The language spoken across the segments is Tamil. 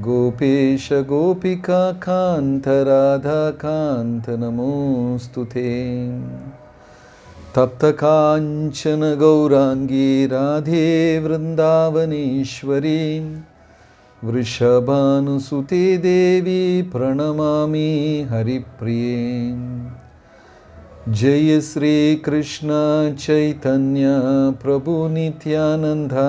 गोपेश गोपिका कान्त राधाकान्त नमोऽस्तु ते। तप्तकाञ्चन गौराङ्गी राधे वृन्दावनेश्वरी वृषभानुसुते देवी प्रणमामि हरिप्रिये। जय श्रीकृष्ण चैतन्य प्रभुनित्यानन्दा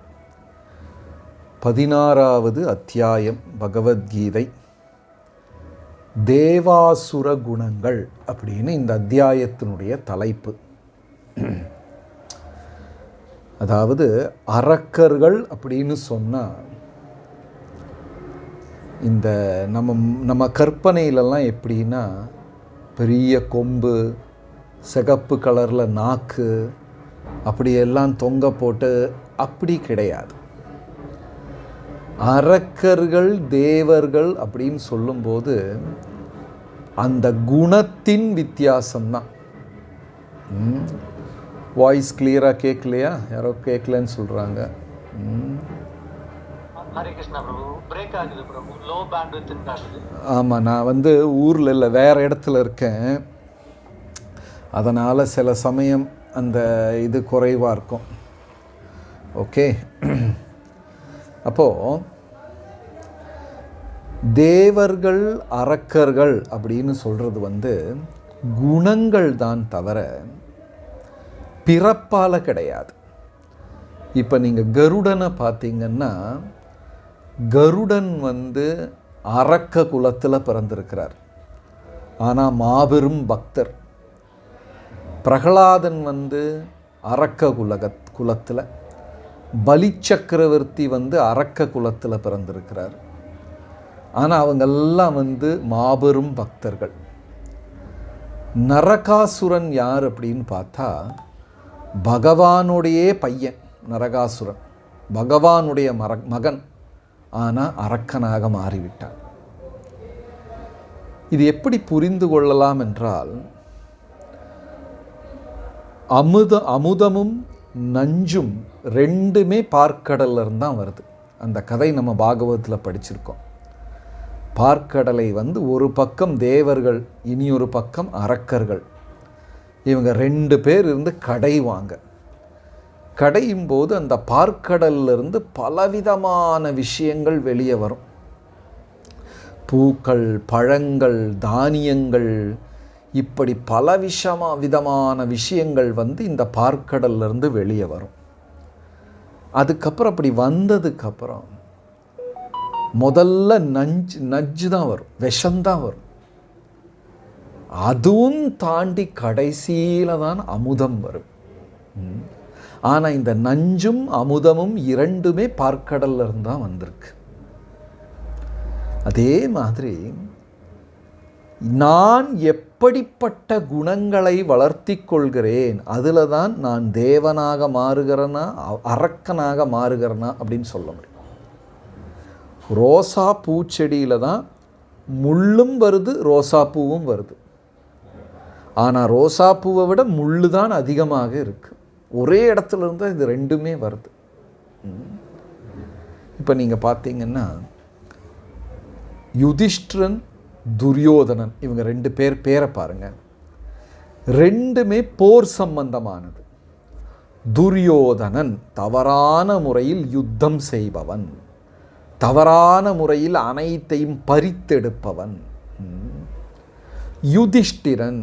பதினாறாவது அத்தியாயம் பகவத்கீதை. தேவாசுர குணங்கள் அப்படின்னு இந்த அத்தியாயத்தினுடைய தலைப்பு. அதாவது அரக்கர்கள் அப்படின்னு சொன்னால் இந்த நம்ம நம்ம கற்பனையிலலாம் எப்படின்னா பெரிய கொம்பு சிகப்பு கலரில் நாக்கு அப்படியெல்லாம் தொங்க போட்டு அப்படி கிடையாது. அரக்கர்கள் தேவர்கள் அப்படின்னு சொல்லும்போது அந்த குணத்தின் வித்தியாசம்தான். வாய்ஸ் கிளியராக கேட்கலையா யாரோ கேட்கலன்னு சொல்கிறாங்க ஆமாம் நான் வந்து ஊரில் இல்லை வேறு இடத்துல இருக்கேன். அதனால் சில சமயம் அந்த இது குறைவாக இருக்கும். ஓகே அப்போது தேவர்கள் அரக்கர்கள் அப்படின்னு சொல்கிறது வந்து குணங்கள் தான் தவிர பிறப்பால் கிடையாது. இப்போ நீங்கள் கருடனை பார்த்தீங்கன்னா கருடன் வந்து அரக்க குலத்தில் பிறந்திருக்கிறார். ஆனால் மாபெரும் பக்தர். பிரகலாதன் வந்து அரக்க குலக குலத்தில் பலி சக்கரவர்த்தி வந்து அரக்க குலத்தில் பிறந்திருக்கிறார். ஆனால் அவங்கெல்லாம் வந்து மாபெரும் பக்தர்கள். நரகாசுரன் யார் அப்படின்னு பார்த்தா பகவானுடைய பையன் நரகாசுரன். பகவானுடைய மர மகன். ஆனால் அரக்கனாக மாறிவிட்டான். இது எப்படி புரிந்து கொள்ளலாம் என்றால் அமுத அமுதமும் நஞ்சும் ரெண்டுமே பார்க்கடல்ல இருந்து தான் வருது. அந்த கதை நம்ம பாகவதத்தில் படிச்சிருக்கோம். பார்க்கடலை வந்து ஒரு பக்கம் தேவர்கள் இனி ஒரு பக்கம் அரக்கர்கள். இவங்க ரெண்டு பேர் இருந்து கடைவாங்க கடையும் போது அந்த பார்க்கடல்ல இருந்து பலவிதமான விஷயங்கள் வெளியே வரும். பூக்கள் பழங்கள் தானியங்கள் இப்படி பல விஷமா விதமான விஷயங்கள் வந்து இந்த பார்க்கடல்லேருந்து வெளியே வரும். அதுக்கப்புறம் அப்படி வந்ததுக்கப்புறம் முதல்ல நஞ்சு நஞ்சு தான் வரும் விஷம்தான் வரும். அதுவும் தாண்டி கடைசியில் தான் அமுதம் வரும். ஆனால் இந்த நஞ்சும் அமுதமும் இரண்டுமே பார்க்கடல்ல இருந்து தான் வந்திருக்கு. அதே மாதிரி நான் எப்படிப்பட்ட குணங்களை வளர்த்தி கொள்கிறேன்? அதில் தான் நான் தேவனாக மாறுகிறேனா? அரக்கனாக மாறுகிறேனா? அப்படின்னு சொல்ல முடியும். ரோசா பூச்செடியில் தான் முள்ளும் வருது ரோசா பூவும் வருது. ஆனால் ரோசா பூவை விட முள்ளு தான் அதிகமாக இருக்குது ஒரே இடத்துல இருந்தால் இது ரெண்டுமே வருது. இப்போ நீங்கள் பார்த்தீங்கன்னா யுதிஷ்டிரன் துரியோதனன் இவங்க ரெண்டு பேர் பேரை பாருங்கள் ரெண்டுமே போர் சம்பந்தமானது. துரியோதனன் தவறான முறையில் யுத்தம் செய்பவன். தவறான முறையில் அனைத்தையும் பறித்தெடுப்பவன். யுதிஷ்டிரன்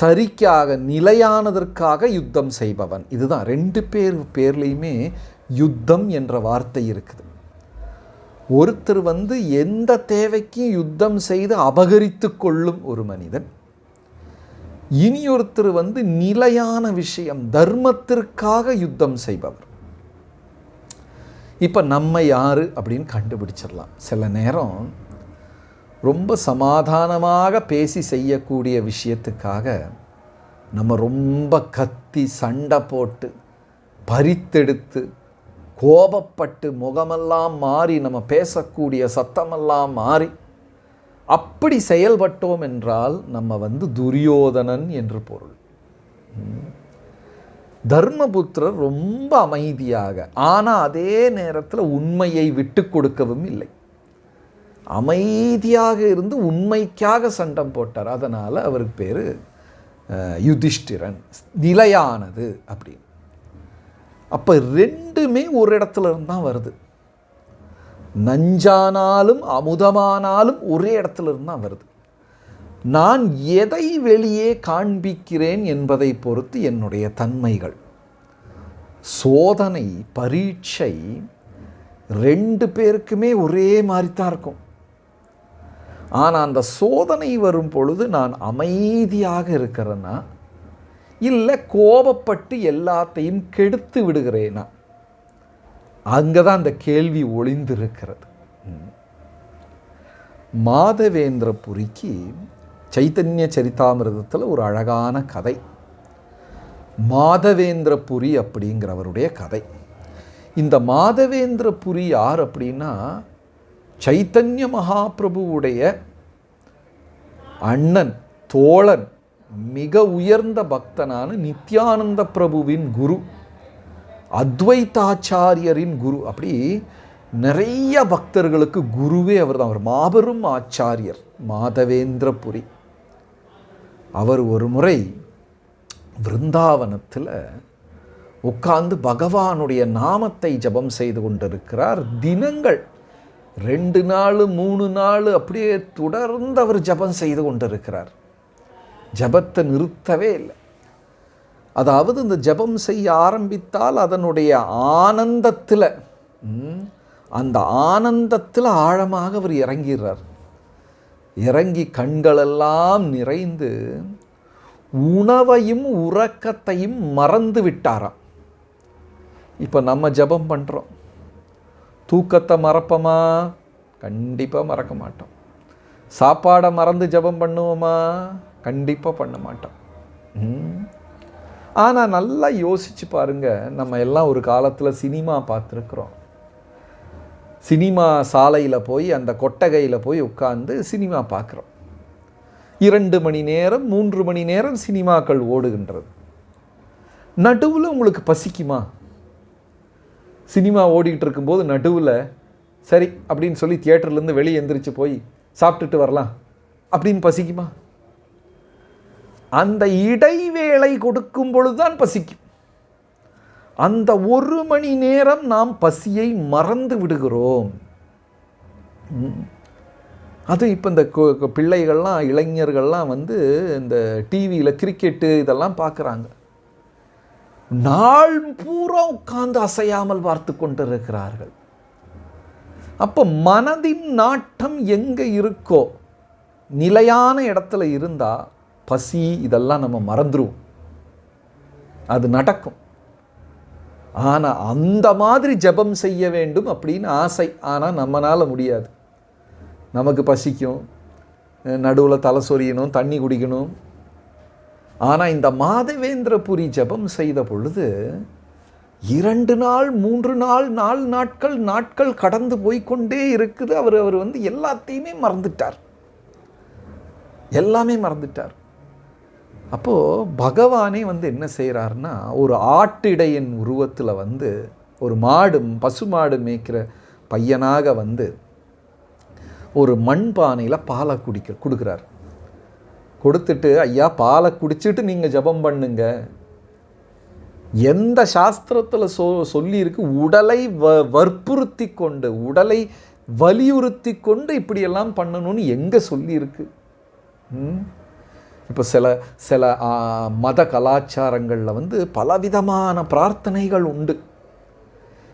சரிக்காக நிலையானதற்காக யுத்தம் செய்பவன். இதுதான் ரெண்டு பேர் பேர்லேயுமே யுத்தம் என்ற வார்த்தை இருக்குது. ஒருத்தர் வந்து எந்த தேவைக்கும் யுத்தம் செய்து அபகரித்து கொள்ளும் ஒரு மனிதன். இனி ஒருத்தர் வந்து நிலையான விஷயம் தர்மத்திற்காக யுத்தம் செய்பவர். இப்போ நம்ம யாரு அப்படின்னு கண்டுபிடிச்சிடலாம். சில நேரம் ரொம்ப சமாதானமாக பேசி செய்யக்கூடிய விஷயத்துக்காக நம்ம ரொம்ப கத்தி சண்டை போட்டு பறித்தெடுத்து கோபப்பட்டு முகமெல்லாம் மாறி நம்ம பேசக்கூடிய சத்தமெல்லாம் மாறி அப்படி செயல்பட்டோம் என்றால் நம்ம வந்து துரியோதனன் என்று பொருள். தர்மபுத்திரர் ரொம்ப அமைதியாக ஆனால் அதே நேரத்தில் உண்மையை விட்டு கொடுக்கவும் இல்லை. அமைதியாக இருந்து உண்மைக்காக சண்டம் போட்டார். அதனால் அவருக்கு பேர் யுதிஷ்டிரன் நிலையானது அப்படின்னு. அப்போ ரெண்டுமே ஒரு இடத்துல இருந்து தான் வருது. நஞ்சானாலும் அமுதமானாலும் ஒரே இடத்துல இருந்து தான் வருது. நான் எதை வெளியே காண்பிக்கிறேன் என்பதை பொறுத்து என்னுடைய தன்மைகள். சோதனை பரீட்சை ரெண்டு பேருக்குமே ஒரே மாதிரி தான் இருக்கும். ஆனால் அந்த சோதனை வரும் பொழுது நான் அமைதியாக இருக்கிறேன்னா இல்லை கோபப்பட்டு எல்லாத்தையும் கெடுத்து விடுகிறேனா? அங்கே தான் அந்த கேள்வி ஒளிந்திருக்கிறது. மாதவேந்திரபுரிக்கு சைத்தன்ய சரிதாமிரதத்தில் ஒரு அழகான கதை. மாதவேந்திரபுரி அப்படிங்கிறவருடைய கதை. இந்த மாதவேந்திரபுரி யார் அப்படின்னா சைத்தன்ய மகாபிரபுவுடைய அண்ணன் தோழன் மிக உயர்ந்த பக்தனான நித்யானந்த பிரபுவின் குரு அத்வைதாச்சாரியரின் குரு. அப்படி நிறைய பக்தர்களுக்கு குருவே அவர் தான் அவர் மாபெரும் ஆச்சாரியர் மாதவேந்திரபுரி. அவர் ஒரு முறை விருந்தாவனத்தில் உட்கார்ந்து பகவானுடைய நாமத்தை ஜபம் செய்து கொண்டிருக்கிறார். தினங்கள் ரெண்டு நாள் மூணு நாள் அப்படியே தொடர்ந்து அவர் ஜபம் செய்து கொண்டிருக்கிறார். ஜபத்தை நிறுத்தவே இல்லை. அதாவது இந்த ஜபம் செய்ய ஆரம்பித்தால் அதனுடைய ஆனந்தத்தில் அந்த ஆனந்தத்தில் ஆழமாக அவர் இறங்கிறார் இறங்கி கண்களெல்லாம் நிறைந்து உணவையும் உறக்கத்தையும் மறந்து விட்டாராம். இப்போ நம்ம ஜெபம் பண்ணுறோம் தூக்கத்தை மறப்போமா? கண்டிப்பாக மறக்க மாட்டோம். சாப்பாடை மறந்து ஜெபம் பண்ணுவோமா? கண்டிப்பாக பண்ண மாட்டோம். ஆனால் நல்லா யோசிச்சு பாருங்க நம்ம எல்லாம் ஒரு காலத்தில் சினிமா பார்த்துருக்குறோம். சினிமா சாலையில் போய் அந்த கொட்டகையில் போய் உட்காந்து சினிமா பார்க்குறோம். இரண்டு மணி நேரம் மூன்று மணி நேரம் சினிமாக்கள் ஓடுகின்றது. நடுவில் உங்களுக்கு பசிக்குமா? சினிமா ஓடிக்கிட்டு இருக்கும்போது நடுவில் சரி அப்படின்னு சொல்லி தியேட்டர்லேருந்து வெளியே எந்திரிச்சு போய் சாப்பிட்டுட்டு வரலாம். அப்படின்னு பசிக்குமா? அந்த இடைவேளை கொடுக்கும் பொழுதுதான் பசிக்கும். அந்த ஒரு மணி நேரம் நாம் பசியை மறந்து விடுகிறோம். அது இப்போ இந்த கு- பிள்ளைகள்லாம் இளைஞர்கள்லாம் வந்து இந்த டிவியில் கிரிக்கெட்டு இதெல்லாம் பார்க்குறாங்க நாள் பூரா உட்கார்ந்து அசையாமல் பார்த்து கொண்டிருக்கிறார்கள். அப்போ மனதின் நாட்டம் எங்கே இருக்கோ நிலையான இடத்துல இருந்தால் பசி இதெல்லாம் நம்ம மறந்துடுவோம் அது நடக்கும். ஆனால் அந்த மாதிரி ஜெபம் செய்ய வேண்டும் அப்படின்னு ஆசை. ஆனால் நம்மளால் முடியாது. நமக்கு பசிக்கும். நடுவில் தலை சொரியணும் தண்ணி குடிக்கணும். ஆனால் இந்த மாதவேந்திரபுரி ஜெபம் செய்த பொழுது இரண்டு நாள் மூன்று நாள் நாலு நாட்கள் நாட்கள் கடந்து போய்க்கொண்டே இருக்குது. அவர் அவர் வந்து எல்லாத்தையுமே மறந்துட்டார். எல்லாமே மறந்துட்டார். அப்போது பகவானே வந்து என்ன செய்கிறாருன்னா ஒரு ஆட்டிடையின் உருவத்தில் வந்து ஒரு மாடு பசு மாடு மேய்க்கிற பையனாக வந்து ஒரு மண் பானையில் பாலை குடிக்க கொடுக்குறார். கொடுத்துட்டு ஐயா பாலை குடிச்சிட்டு நீங்கள் ஜெபம் பண்ணுங்க. எந்த சாஸ்திரத்தில் சொ சொல்லியிருக்கு? உடலை வ வற்புறுத்தி கொண்டு உடலை வலியுறுத்தி கொண்டு இப்படியெல்லாம் பண்ணணும்னு எங்கே சொல்லியிருக்கு? ம்? இப்போ சில சில மத கலாச்சாரங்களில் வந்து பலவிதமான பிரார்த்தனைகள் உண்டு.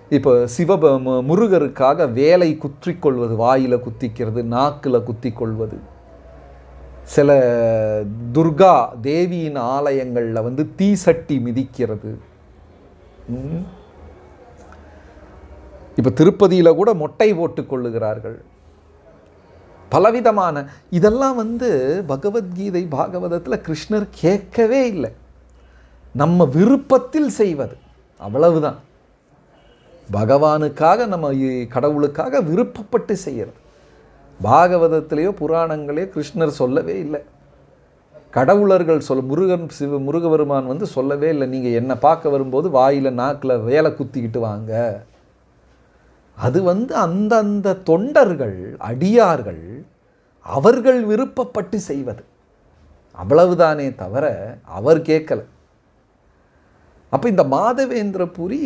இப்போ சிவ மு- முருகருக்காக வேலை குத்திக்கொள்வது வாயில் குத்திக்கிறது நாக்கில் குத்திக்கொள்வது. சில துர்கா தேவியின் ஆலயங்களில் வந்து தீசட்டி மிதிக்கிறது. இப்போ திருப்பதியில் கூட மொட்டை போட்டு கொள்ளுகிறார்கள். பலவிதமான இதெல்லாம் வந்து பகவத்கீதை பாகவதத்தில் கிருஷ்ணர் கேட்கவே இல்லை. நம்ம விருப்பத்தில் செய்வது அவ்வளவுதான். பகவானுக்காக நம்ம கடவுளுக்காக விருப்பப்பட்டு செய்கிறது பாகவதத்திலேயோ புராணங்களையோ கிருஷ்ணர் சொல்லவே இல்லை. கடவுளர்கள் சொல்ல முருகன் சிவ முருகபெருமான் வந்து சொல்லவே இல்லை. நீங்கள் என்னை பார்க்க வரும்போது வாயில் நாக்கில் வேலை குத்திக்கிட்டு வாங்க. அது வந்து அந்தந்த தொண்டர்கள் அடியார்கள் அவர்கள் விருப்பப்பட்டு செய்வது. அவ்வளவுதானே தவிர அவர் கேட்கல. அப்போ இந்த மாதவேந்திரபுரி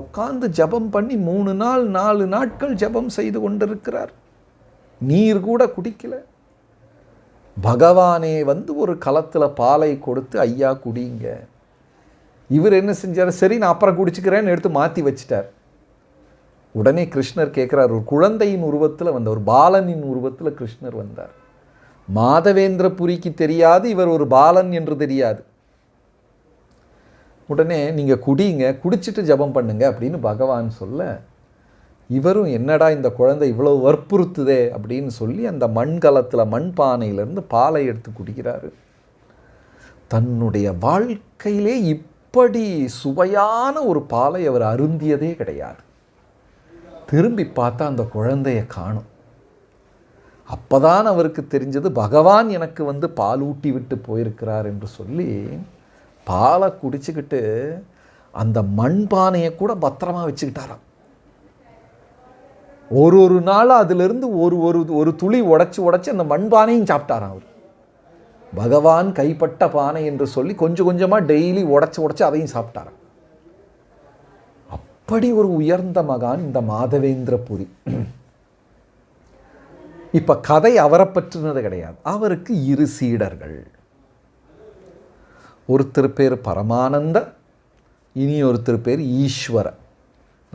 உட்கார்ந்து ஜெபம் பண்ணி மூணு நாள் நாலு நாட்கள் ஜெபம் செய்து கொண்டிருக்கிறார். நீர் கூட குடிக்கல. பகவானே வந்து ஒரு களத்தில் பாலை கொடுத்து ஐயா குடிங்க. இவர் என்ன செஞ்சார்? சரி நான் அப்புறம் குடிச்சுக்கிறேன்னு எடுத்து மாற்றி வச்சிட்டார். உடனே கிருஷ்ணர் கேட்குறார் ஒரு குழந்தையின் உருவத்தில் வந்த ஒரு பாலனின் உருவத்தில் கிருஷ்ணர் வந்தார். மாதவேந்திரபுரிக்கு தெரியாது இவர் ஒரு பாலன் என்று தெரியாது. உடனே நீங்கள் குடிங்க குடிச்சிட்டு ஜெபம் பண்ணுங்க அப்படின்னு பகவான் சொல்ல இவரும் என்னடா இந்த குழந்தை இவ்வளோ வற்புறுத்துதே அப்படின்னு சொல்லி அந்த மண்கலத்தில் மண் பானையிலேருந்து பாலை எடுத்து குடிக்கிறாரு. தன்னுடைய வாழ்க்கையிலே இப்படி சுவையான ஒரு பாலை அவர் அருந்தியதே கிடையாது. திரும்பி பார்த்தா அந்த குழந்தைய காணும். அப்போதான் அவருக்கு தெரிஞ்சது பகவான் எனக்கு வந்து பாலூட்டி விட்டு போயிருக்கிறார் என்று சொல்லி பாலை குடிச்சுக்கிட்டு அந்த மண்பானையை கூட பத்திரமா வச்சுக்கிட்டாராம். ஒரு ஒரு நாள் அதிலிருந்து ஒரு ஒரு ஒரு துளி உடச்சி உடச்சி அந்த மண்பானையும் சாப்பிட்டாராம் அவர். பகவான் கைப்பட்ட பானை என்று சொல்லி கொஞ்சம் கொஞ்சமாக டெய்லி உடச்சி உடச்சி அதையும் சாப்பிட்டாராம். அப்படி ஒரு உயர்ந்த மகான் இந்த மாதவேந்திரபுரி. இப்போ கதை அவரை பற்றினது கிடையாது. அவருக்கு இரு சீடர்கள். ஒருத்தர் பேர் பரமானந்த இனி ஒருத்தர் பேர் ஈஸ்வர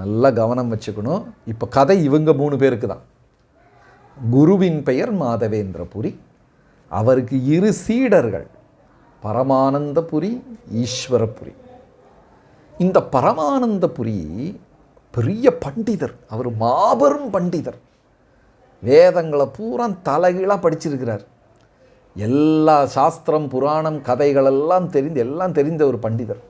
நல்லா கவனம் வச்சுக்கணும். இப்போ கதை இவங்க மூணு பேருக்கு தான். குருவின் பெயர் மாதவேந்திரபுரி. அவருக்கு இரு சீடர்கள். பரமானந்தபுரி ஈஸ்வரபுரி. இந்த பரமானந்தபுரி பெரிய பண்டிதர். அவர் மாபெரும் பண்டிதர். வேதங்களை பூரா தலைகீழாக படிச்சிருக்கிறார். எல்லா சாஸ்திரம் புராணம் கதைகளெல்லாம் தெரிந்து எல்லாம் தெரிந்த ஒரு பண்டிதர்.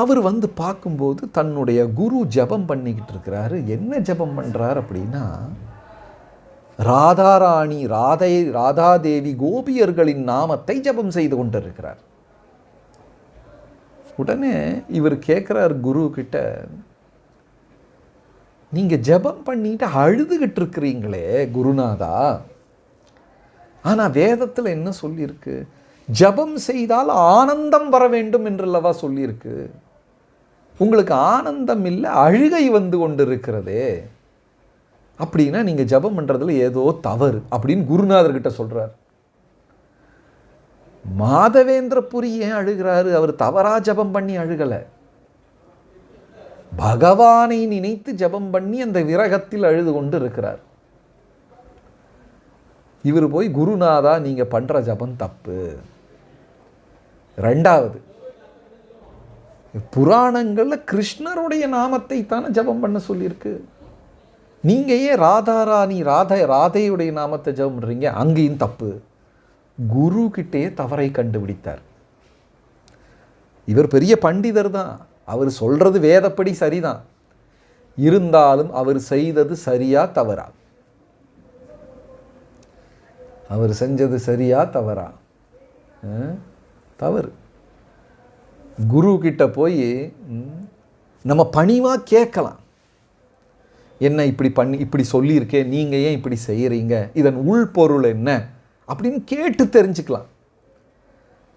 அவர் வந்து பார்க்கும்போது தன்னுடைய குரு ஜெபம் பண்ணிக்கிட்டு இருக்கிறாரு. என்ன ஜெபம் பண்ணுறார் அப்படின்னா ராதாராணி ராதை ராதாதேவி கோபியர்களின் நாமத்தை ஜெபம் செய்து கொண்டிருக்கிறார். உடனே இவர் கேட்குறார் குரு கிட்ட நீங்கள் ஜெபம் பண்ணிட்டு அழுதுகிட்டு இருக்கிறீங்களே குருநாதா. ஆனால் வேதத்தில் என்ன சொல்லியிருக்கு? ஜெபம் செய்தால் ஆனந்தம் வர வேண்டும் என்றல்லவா சொல்லியிருக்கு. உங்களுக்கு ஆனந்தம் இல்லை அழுகை வந்து கொண்டிருக்கிறதே. அப்படின்னா நீங்கள் ஜெபம் பண்ணுறதுல ஏதோ தவறு அப்படின்னு குருநாதர்கிட்ட சொல்கிறார் மாதவேந்திரபுரி ஏன் அழுகிறாரு? அவர் தவறா ஜெபம் பண்ணி அழுகலை. பகவானை நினைத்து ஜெபம் பண்ணி அந்த விரகத்தில் அழுது கொண்டு இருக்கிறார். இவர் போய் குருநாதா நீங்க பண்ற ஜெபம் தப்பு. ரெண்டாவது புராணங்களில் கிருஷ்ணருடைய நாமத்தை தானே ஜெபம் பண்ண சொல்லியிருக்கு. நீங்க ஏன் ராதாராணி ராதை ராதையுடைய நாமத்தை ஜெபம் பண்றீங்க? அங்கேயும் தப்பு. குரு கிட்டேயே தவறை கண்டுபிடித்தார். இவர் பெரிய பண்டிதர் தான். அவர் சொல்றது வேதப்படி சரிதான். இருந்தாலும் அவர் செய்தது சரியா தவறா? அவர் செஞ்சது சரியா தவறா? தவறு. குரு கிட்ட போய் நம்ம பணிவா கேட்கலாம். என்ன இப்படி பண்ணி இப்படி சொல்லியிருக்கேன் நீங்க ஏன் இப்படி செய்யறீங்க? இதன் உள்பொருள் என்ன? அப்படின்னு கேட்டு தெரிஞ்சுக்கலாம்.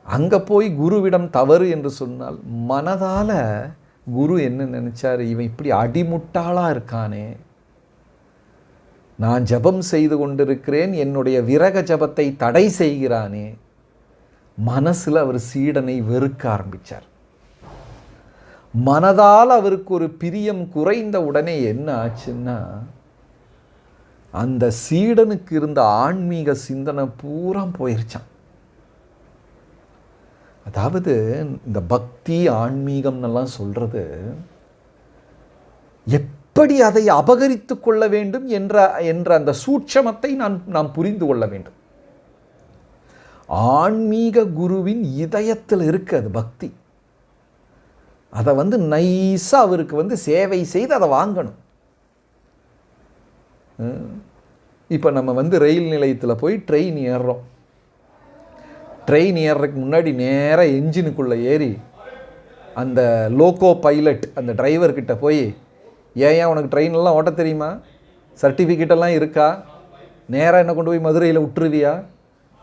அங்க போய் குருவிடம் தவறு என்று சொன்னால் மனதால குரு என்ன நினைச்சாரு? இவன் இப்படி அடிமுட்டாளாக இருக்கானே. நான் ஜெபம் செய்து கொண்டிருக்கிறேன் என்னுடைய விரக ஜெபத்தை தடை செய்கிறானே. மனசில் அவர் சீடனை வெறுக்க ஆரம்பித்தார் மனதால் அவருக்கு ஒரு பிரியம் குறைந்த உடனே என்ன ஆச்சுன்னா அந்த சீடனுக்கு இருந்த ஆன்மீக சிந்தனை பூரா போயிருச்சான் அதாவது இந்த பக்தி ஆன்மீகம்னெல்லாம் சொல்கிறது எப்படி அதை அபகரித்து கொள்ள வேண்டும் என்ற என்ற அந்த சூட்சமத்தை நான் நாம் புரிந்து கொள்ள வேண்டும். ஆன்மீக குருவின் இதயத்தில் இருக்கு அது பக்தி. அதை வந்து நைஸாக அவருக்கு வந்து சேவை செய்து அதை வாங்கணும். இப்போ நம்ம வந்து ரயில் நிலையத்தில் போய் ட்ரெயின் ஏறுறோம். ட்ரெயின் ஏறுறதுக்கு முன்னாடி நேராக என்ஜினுக்குள்ளே ஏறி அந்த லோக்கோ பைலட் அந்த டிரைவர்கிட்ட போய் ஏன் உனக்கு ட்ரெயினெல்லாம் ஓட்ட தெரியுமா? சர்டிஃபிகேட்டெல்லாம் இருக்கா? நேராக என்ன கொண்டு போய் மதுரையில் விட்டுருவியா?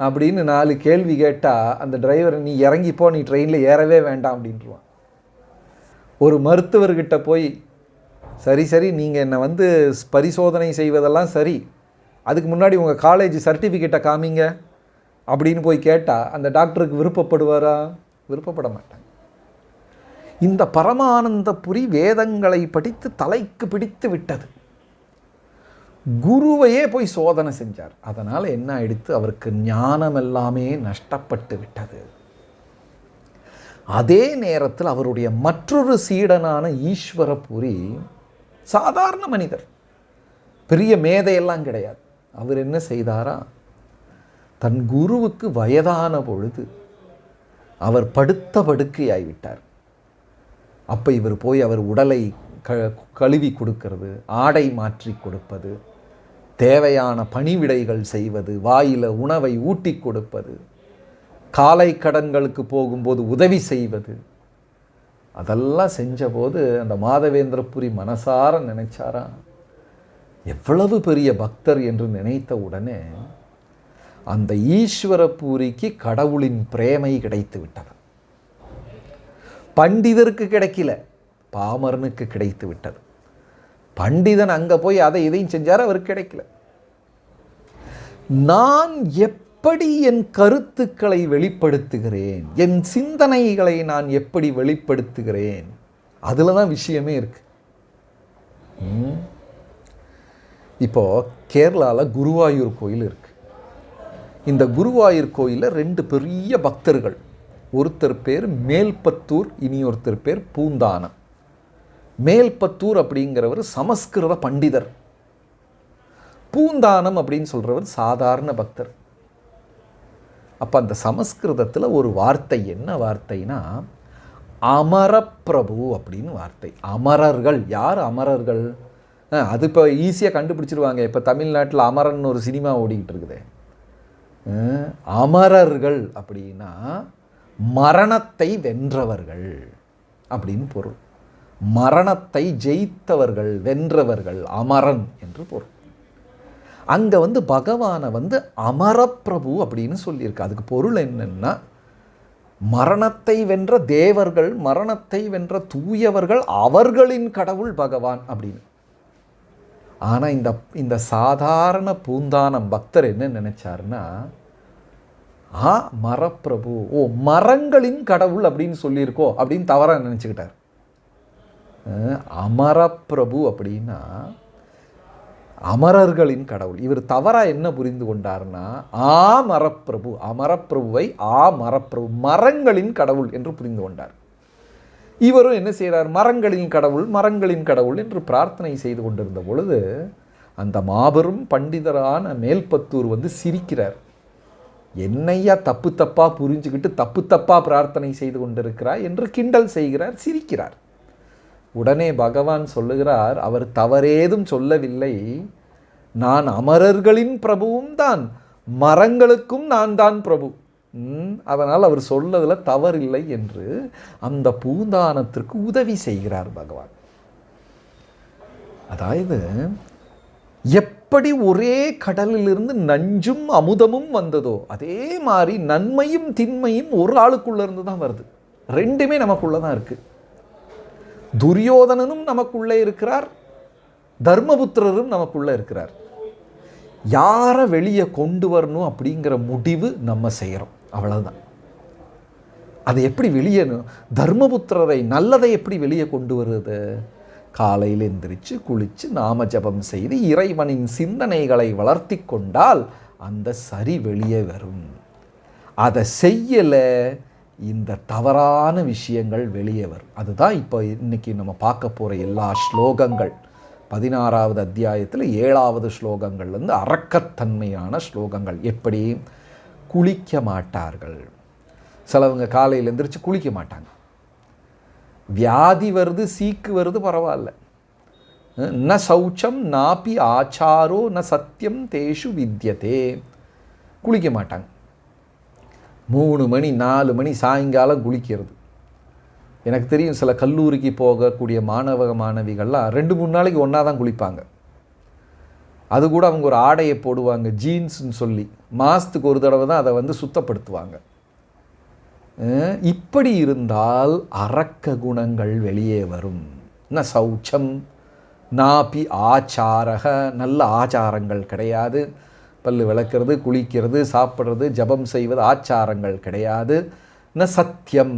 அப்படின்னு நாலு கேள்வி கேட்டால் அந்த டிரைவர் நீ இறங்கிப்போ நீ ட்ரெயினில் ஏறவே வேண்டாம் அப்படின்ட்டுருவான் ஒரு மருத்துவர்கிட்ட போய் சரி சரி நீங்கள் என்னை வந்து பரிசோதனை செய்வதெல்லாம் சரி. அதுக்கு முன்னாடி உங்கள் காலேஜ் சர்டிஃபிகேட்டை காமிங்க அப்படின்னு போய் கேட்டால் அந்த டாக்டருக்கு விருப்பப்படுவாரா? விருப்பப்பட மாட்டாங்க. இந்த பரமானந்தபுரி வேதங்களை படித்து தலைக்கு பிடித்து விட்டது. குருவையே போய் சோதனை செஞ்சார். அதனால் என்ன ஆயிடுத்து அவருக்கு ஞானம் எல்லாமே நஷ்டப்பட்டு விட்டது. அதே நேரத்தில் அவருடைய மற்றொரு சீடனான ஈஸ்வரபுரி சாதாரண மனிதர். பெரிய மேதையெல்லாம் கிடையாது. அவர் என்ன செய்தாரா? தன் குருவுக்கு வயதான பொழுது அவர் படுத்த படுக்கையாகிவிட்டார் அப்போ இவர் போய் அவர் உடலை க கழுவி கொடுக்கறது ஆடை மாற்றி கொடுப்பது தேவையான பணிவிடைகள் செய்வது வாயில் உணவை ஊட்டி கொடுப்பது காலை கடன்களுக்கு போகும்போது உதவி செய்வது அதெல்லாம் செஞ்சபோது அந்த மாதவேந்திரபுரி மனசார நினைச்சாரா? எவ்வளவு பெரிய பக்தர் என்று நினைத்த உடனே அந்த ஈஸ்வரபூரிக்கு கடவுளின் பிரேமை கிடைத்து விட்டது. பண்டிதருக்கு கிடைக்கல பாமரனுக்கு கிடைத்து விட்டது. பண்டிதன் அங்கே போய் அதை இதையும் செஞ்சார் அவருக்கு கிடைக்கல. நான் எப்படி என் கருத்துக்களை வெளிப்படுத்துகிறேன்? என் சிந்தனைகளை நான் எப்படி வெளிப்படுத்துகிறேன்? அதில் தான் விஷயமே இருக்கு. இப்போது இப்போ கேரளாவில் குருவாயூர் கோயில் இருக்கு. இந்த குருவாயூர் கோயிலில் ரெண்டு பெரிய பக்தர்கள். ஒருத்தர் பேர் மேல்பத்தூர் இனி ஒருத்தர் பேர் பூந்தானம். மேல்பத்தூர் அப்படிங்கிறவர் சமஸ்கிருத பண்டிதர். பூந்தானம் அப்படின்னு சொல்கிறவர் சாதாரண பக்தர். அப்போ அந்த சமஸ்கிருதத்தில் ஒரு வார்த்தை என்ன வார்த்தைனா அமரப்பிரபு அப்படின்னு வார்த்தை. அமரர்கள். யார் அமரர்கள்? அது இப்போ ஈஸியாக கண்டுபிடிச்சிருவாங்க. இப்போ தமிழ்நாட்டில் அமரன் ஒரு சினிமா ஓடிக்கிட்டு இருக்குது அமரர்கள் அப்படின்னா மரணத்தை வென்றவர்கள் அப்படின்னு பொருள். மரணத்தை ஜெயித்தவர்கள் வென்றவர்கள் அமரன் என்று பொருள். அங்கே வந்து பகவானை வந்து அமரப்பிரபு அப்படின்னு சொல்லியிருக்கு. அதுக்கு பொருள் என்னென்னா மரணத்தை வென்ற தேவர்கள் மரணத்தை வென்ற தூயவர்கள் அவர்களின் கடவுள் பகவான் அப்படின்னு. ஆனால் இந்த இந்த சாதாரண பூந்தானம் பக்தர் என்ன நினச்சாருன்னா ஆ மரப்பிரபு ஓ மரங்களின் கடவுள் அப்படின்னு சொல்லியிருக்கோ அப்படின்னு தவறாக நினச்சிக்கிட்டார். அமரப்பிரபு அப்படின்னா அமரர்களின் கடவுள். இவர் தவறாக என்ன புரிந்து கொண்டார்னா ஆ மரப்பிரபு அமரப்பிரபுவை ஆ மரப்பிரபு மரங்களின் கடவுள் என்று புரிந்து கொண்டார். இவரும் என்ன செய்கிறார் மரங்களின் கடவுள் மரங்களின் கடவுள் என்று பிரார்த்தனை செய்து கொண்டிருந்த பொழுது அந்த மாபெரும் பண்டிதரான மேல்பத்தூர் வந்து சிரிக்கிறார். என்னையா தப்பு தப்பாக புரிஞ்சுக்கிட்டு தப்பு தப்பாக பிரார்த்தனை செய்து கொண்டிருக்கிறார் என்று கிண்டல் செய்கிறார் சிரிக்கிறார். உடனே பகவான் சொல்லுகிறார் அவர் தவறேதும் சொல்லவில்லை. நான் அமரர்களின் பிரபுவும் தான் மரங்களுக்கும் நான் தான் பிரபு. ம், அதனால் அவர் சொல்லதில் தவறில்லை என்று அந்த பூந்தானத்திற்கு உதவி செய்கிறார் பகவான். அதாவது எப்படி ஒரே கடலிலிருந்து நஞ்சும் அமுதமும் வந்ததோ அதே மாதிரி நன்மையும் திண்மையும் ஒரு ஆளுக்குள்ளேருந்து தான் வருது. ரெண்டுமே நமக்குள்ளே தான் இருக்குது துரியோதனனும் நமக்குள்ளே இருக்கிறார் தர்மபுத்திரரும் நமக்குள்ளே இருக்கிறார். யாரை வெளியே கொண்டு வரணும் அப்படிங்கிற முடிவு நம்ம செய்கிறோம். அவ்வளோதான் அதை எப்படி வெளியே தர்மபுத்திரரை நல்லதை எப்படி வெளியே கொண்டு வருது? காலையில் எந்திரிச்சு குளித்து நாம ஜபம் செய்து இறைவனின் சிந்தனைகளை வளர்த்தி கொண்டால் அந்த சரி வெளியே வரும். அதை செய்யலை இந்த தவறான விஷயங்கள் வெளியே வரும். அதுதான் இப்போ இன்றைக்கி நம்ம பார்க்க போகிற எல்லா ஸ்லோகங்கள். பதினாறாவது அத்தியாயத்தில் ஏழாவது ஸ்லோகங்கள்லேருந்து அறக்கத்தன்மையான ஸ்லோகங்கள். எப்படி? குளிக்க மாட்டார்கள். சிலவங்க காலையில் எந்திரிச்சு குளிக்க மாட்டாங்க. வியாதி வருது சீக்கு வருது பரவாயில்ல. ந சௌச்சம் நாப்பி ஆச்சாரோ ந சத்தியம் தேஷு வித்யதே. குளிக்க மாட்டாங்க. மூணு மணி நாலு மணி சாயங்காலம் குளிக்கிறது. எனக்கு தெரியும் சில கல்லூரிக்கு போகக்கூடிய மாணவ மாணவிகள்லாம் ரெண்டு மூணு நாளைக்கு ஒன்றா தான் குளிப்பாங்க. அது கூட அவங்க ஒரு ஆடையை போடுவாங்க ஜீன்ஸ்னு சொல்லி. மாதத்துக்கு ஒரு தடவை தான் அதை வந்து சுத்தப்படுத்துவாங்க. இப்படி இருந்தால் அரக்க குணங்கள் வெளியே வரும். ந சௌச்சம் நாபி ஆச்சாரக நல்ல ஆச்சாரங்கள் கிடையாது. பல் விளக்கிறது குளிக்கிறது சாப்பிட்றது ஜபம் செய்வது ஆச்சாரங்கள் கிடையாது. ந சத்தியம்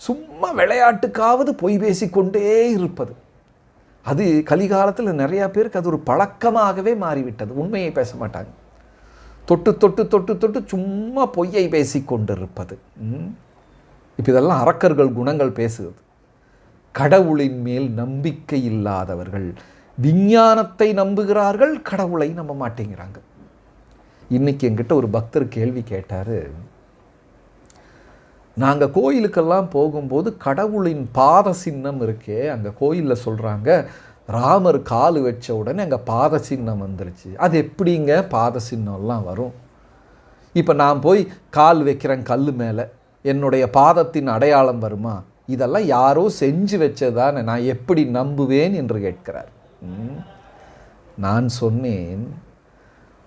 சும்மா விளையாட்டுக்காவது பொய் பேசிக்கொண்டே இருப்பது. அது கலிகாலத்தில் நிறையா பேருக்கு அது ஒரு பழக்கமாகவே மாறிவிட்டது. உண்மையை பேச மாட்டாங்க. தொட்டு தொட்டு தொட்டு தொட்டு சும்மா பொய்யை பேசி கொண்டிருப்பது இப்போ இதெல்லாம் அரக்கர்கள் குணங்கள் பேசுகிறது. கடவுளின் மேல் நம்பிக்கை இல்லாதவர்கள். விஞ்ஞானத்தை நம்புகிறார்கள் கடவுளை நம்ப மாட்டேங்கிறாங்க. இன்றைக்கி என்கிட்ட ஒரு பக்தர் கேள்வி கேட்டார். நாங்கள் கோயிலுக்கெல்லாம் போகும்போது கடவுளின் பாத சின்னம் இருக்கே அங்கே கோயிலில் சொல்கிறாங்க ராமர் கால் வச்ச உடனே அங்கே பாத சின்னம் வந்துருச்சு. அது எப்படிங்க பாத சின்னம்லாம் வரும்? இப்போ நான் போய் கால் வைக்கிறேன் கல் மேலே என்னுடைய பாதத்தின் அடையாளம் வருமா? இதெல்லாம் யாரோ செஞ்சு வச்சதானே நான் எப்படி நம்புவேன் என்று கேட்கிறார். நான் சொன்னேன்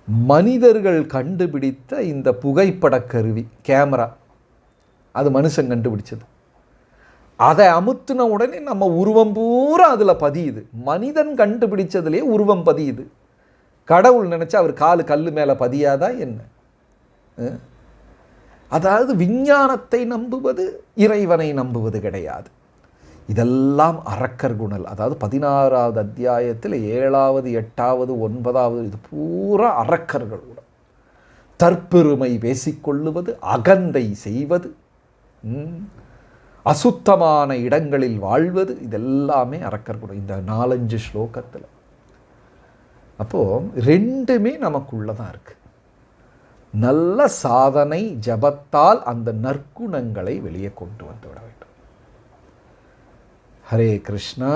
மனிதர்கள் கண்டுபிடித்த இந்த புகைப்படக் கருவி கேமரா. அது மனுஷன் கண்டுபிடிச்சது. அதை அமுத்துன உடனே நம்ம உருவம் பூரா அதில் பதியுது. மனிதன் கண்டுபிடிச்சதுலேயே உருவம் பதியுது. கடவுள் நினச்சா அவர் காலு கல் மேலே பதியாதா என்ன? அதாவது விஞ்ஞானத்தை நம்புவது இறைவனை நம்புவது கிடையாது. இதெல்லாம் அரக்கர் குணல். அதாவது பதினாறாவது அத்தியாயத்தில் ஏழாவது எட்டாவது ஒன்பதாவது இது பூரா அரக்கர்கள் குணம் தற்பெருமை பேசிக்கொள்ளுவது அகந்தை செய்வது அசுத்தமான இடங்களில் வாழ்வது இதெல்லாமே அரக்கர் குணம் இந்த நாலஞ்சு ஸ்லோகத்தில். அப்போது ரெண்டுமே நமக்குள்ள தான் இருக்குது நல்ல சாதனை ஜபத்தால் அந்த நற்குணங்களை வெளியே கொண்டு வந்து விட வேண்டும் ஹரே கிருஷ்ணா